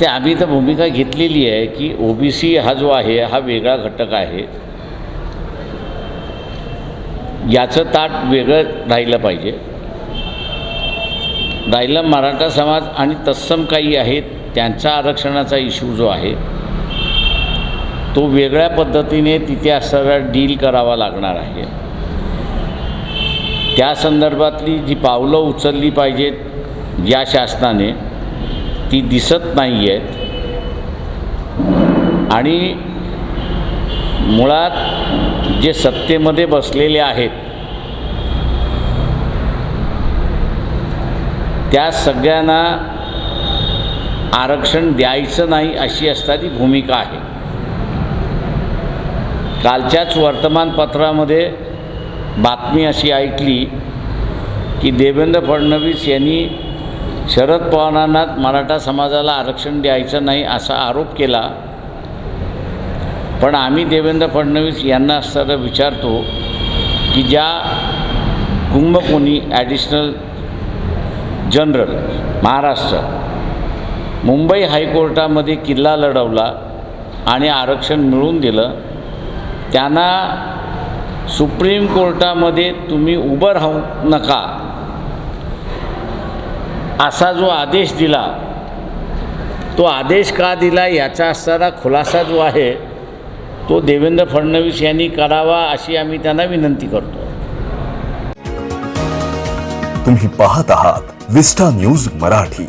ते आम्ही तर भूमिका घेतलेली आहे की ओबीसी हा जो आहे हा वेगळा घटक आहे. याचं ताट वेगळं राहिलं पाहिजे. राहिलं मराठा समाज आणि तत्सम काही आहेत त्यांचा आरक्षणाचा इश्यू जो आहे तो वेगळ्या पद्धतीने तिथे असणारा डील करावा लागणार आहे. त्या संदर्भातली जी पावलं उचलली पाहिजेत या शासनाने ती दिसत नाही आहेत आणि मुळात जे सत्तेमध्ये बसलेले आहेत त्या सगळ्यांना आरक्षण द्यायचं नाही अशी असणारी भूमिका आहे. कालच्याच वर्तमानपत्रामध्ये बातमी अशी ऐकली की देवेंद्र फडणवीस यांनी शरद पवारांना मराठा समाजाला आरक्षण द्यायचं नाही असा आरोप केला. पण आम्ही देवेंद्र फडणवीस यांना सर विचारतो की ज्या कुंभकोणी ॲडिशनल जनरल महाराष्ट्र मुंबई हायकोर्टामध्ये किल्ला लढवला आणि आरक्षण मिळवून दिलं त्यांना सुप्रीम कोर्टामध्ये तुम्ही उभं राहू नका. असा जो आदेश दिला तो आदेश का दिला याचा असणारा खुलासा जो आहे तो देवेंद्र फडणवीस यांनी करावा अशी आम्ही त्यांना विनंती करतो. तुम्ही पाहत आहात विस्टा न्यूज मराठी.